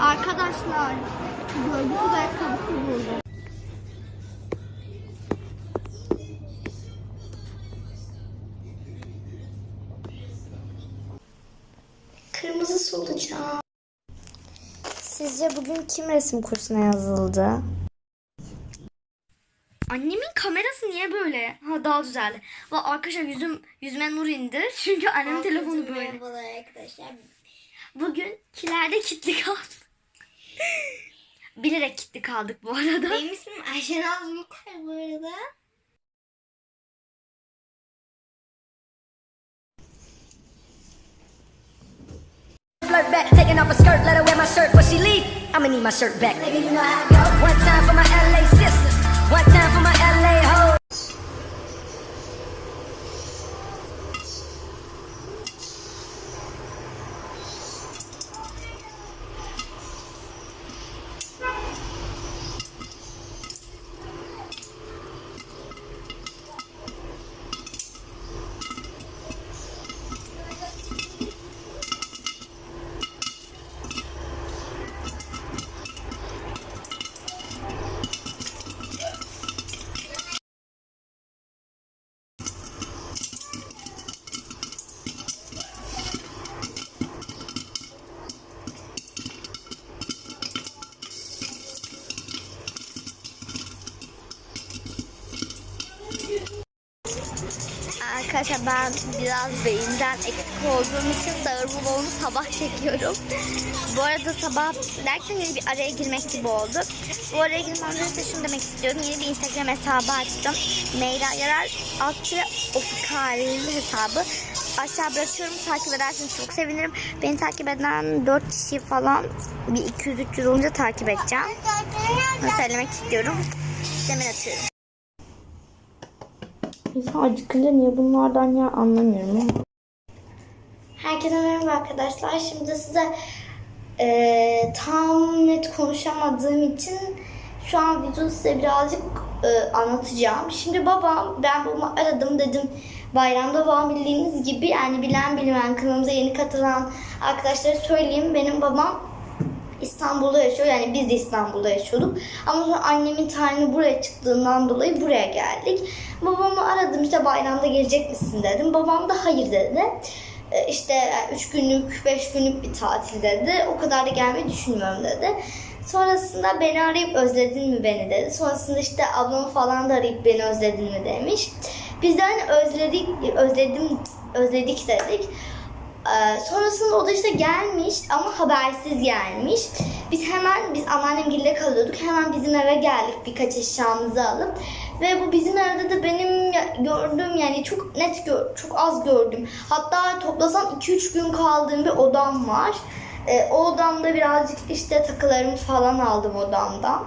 Arkadaşlar gördüğünüz ayakkabısı burada. Kırmızı solucan. Sizce bugün kim resim kursuna yazıldı? Annemin kamerası niye böyle? Ha daha düzeldi. Ve arkadaşlar yüzüm yüzüme nur indi. Çünkü annemin telefonu böyle. Merhabalar arkadaşlar. Bugün kilerde kilitli kaldık. Bilerek kilitli kaldık bu arada. Benim ismim Ayşen Azmukar bu arada. Flirt back, taking off her skirt, let her wear my shirt before she leave. I'ma need my shirt back. Nigga, you know how it go. One time for my LA sisters, one time for my LA hoes. Arkadaşlar ben biraz beyinden eksik olduğum için sağır vlogunu sabah çekiyorum. Bu arada sabah derken yeni bir araya girmek gibi oldu. Bu araya girmemden önce şunu demek istiyorum. Yeni bir Instagram hesabı açtım. Meyra Yarar altı ofikarili hesabı. Aşağı bırakıyorum. Takip ederseniz çok sevinirim. Beni takip eden 4 kişi falan bir 200-300 olunca takip edeceğim. Bunu söylemek istiyorum. Demin atıyorum. İnsan acıkınca niye bunlardan ya anlamıyorum ama. Herkese merhaba arkadaşlar. Şimdi size eee, tam net konuşamadığım için şu an videoyu size birazcık eee, anlatacağım. Şimdi babam, ben babamı aradım dedim bayramda babam bildiğiniz gibi yani bilen bilmeyen kanalımıza yeni katılan arkadaşlara söyleyeyim. Benim babam İstanbul'da yaşıyor. Yani biz de İstanbul'da yaşıyorduk. Ama sonra annemin tayini buraya çıktığından dolayı buraya geldik. Babamı aradım işte bayramda gelecek misin dedim. Babam da hayır dedi. Ee, İşte 3 günlük, 5 günlük bir tatil dedi. O kadar da gelmeyi düşünmüyorum dedi. Sonrasında beni arayıp özledin mi beni dedi. Sonrasında işte ablamı falan da arayıp beni özledin mi demiş. Biz de hani özledik, özledim, özledik dedik. Ee, sonrasında o da işte gelmiş ama habersiz gelmiş. Biz hemen biz anneannemgille kalıyorduk. Hemen bizim eve geldik birkaç eşyamızı alıp. Ve bu bizim evde de benim gördüğüm yani çok net gör, çok az gördüm. Hatta toplasam 2-3 gün kaldığım bir odam var. Ee, o odamda birazcık işte takılarımı falan aldım odamdan.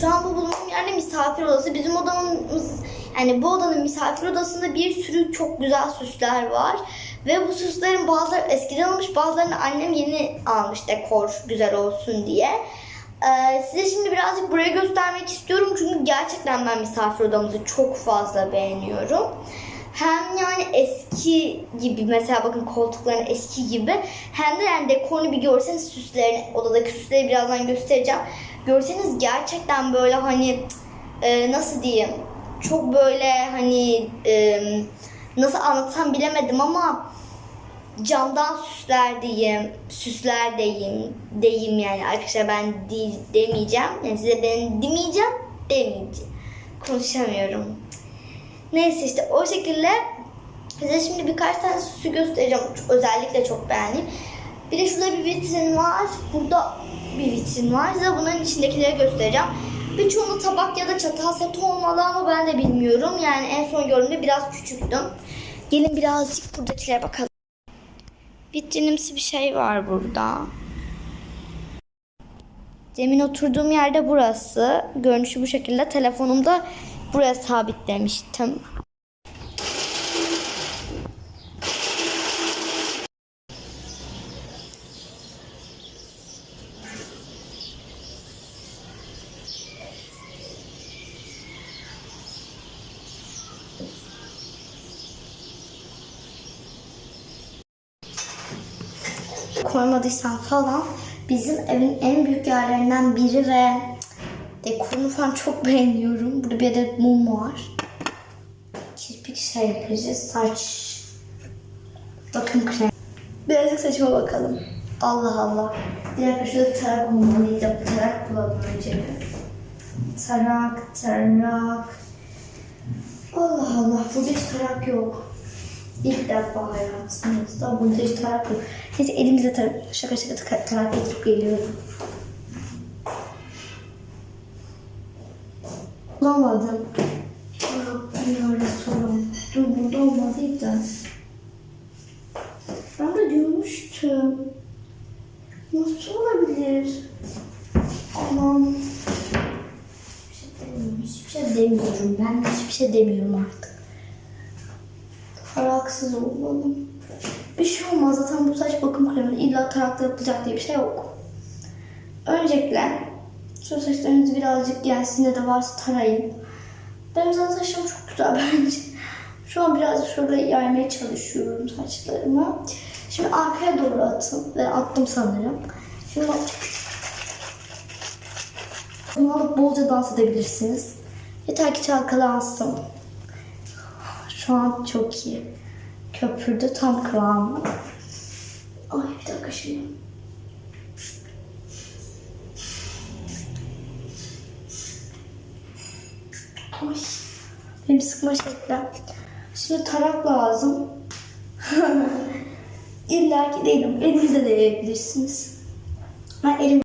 Şu an bu bulunduğum yerde misafir odası. Bizim odamız yani bu odanın misafir odasında bir sürü çok güzel süsler var. Ve bu süslerin bazıları eskiden almış bazılarını annem yeni almış dekor güzel olsun diye. Ee, size şimdi birazcık buraya göstermek istiyorum çünkü gerçekten ben misafir odamızı çok fazla beğeniyorum. Hem yani eski gibi mesela bakın koltukların eski gibi hem de yani dekorunu bir görseniz süslerini odadaki süsleri birazdan göstereceğim. Görseniz gerçekten böyle hani e, nasıl diyeyim çok böyle hani e, nasıl anlatsam bilemedim ama camdan süsler diyeyim, süsler diyeyim, diyeyim yani arkadaşlar ben di, demeyeceğim. Yani size ben demeyeceğim, demeyeceğim. Konuşamıyorum. Neyse işte o şekilde size şimdi birkaç tane süsü göstereceğim. Özellikle çok beğendim. Bir de şurada bir vitrin var. Burada bir vitrin var. Size bunların içindekileri göstereceğim. Birçoğunu tabak ya da çatal seti olmalı ama ben de bilmiyorum. Yani en son gördüğümde biraz küçüktüm. Gelin birazcık buradakilere bakalım. Vitrinimsi bir şey var burada. Demin oturduğum yerde burası. Görünüşü bu şekilde. Telefonumda buraya sabitlemiştim. koymadıysan falan bizim evin en büyük yerlerinden biri ve dekorunu falan çok beğeniyorum. Burada bir adet mum var. Kirpik şey yapacağız. Saç bakım krem. Birazcık saçıma bakalım. Allah Allah. Bir dakika şurada tarak olmalıydı. Tarak bulalım önce. Tarak, tarak. Allah Allah. Burada hiç tarak yok. İlk defa hayatımızda burada hiç tarak yok. Neyse elimizde tarak. Şaka şaka tarak, getirip geliyorum. Bulamadım. Rabbim Resulüm. Dur burada olmalıydı. Ben de görmüştüm. Nasıl olabilir? Aman. Şey. Hiçbir şey demiyorum. Ben hiçbir şey demiyorum artık. Taraksız olmalım. Bir şey olmaz zaten bu saç bakım kremi illa tarakla yapılacak diye bir şey yok. Öncelikle şu saçlarınız birazcık gelsin ya da varsa tarayın. Benim zaten saçım çok güzel bence. Şu an biraz şurada yaymaya çalışıyorum saçlarımı. Şimdi arkaya doğru atın. Ve attım sanırım. Şimdi bunu alıp bolca dans edebilirsiniz. Yeter ki çalkalansın. Şu an çok iyi. Köpürdü tam kıvamı. Ay bir dakika şimdi. Ay. Benim sıkma şeklim. Şimdi tarak lazım. İlla ki değilim. Elinizde de yiyebilirsiniz. Ben elim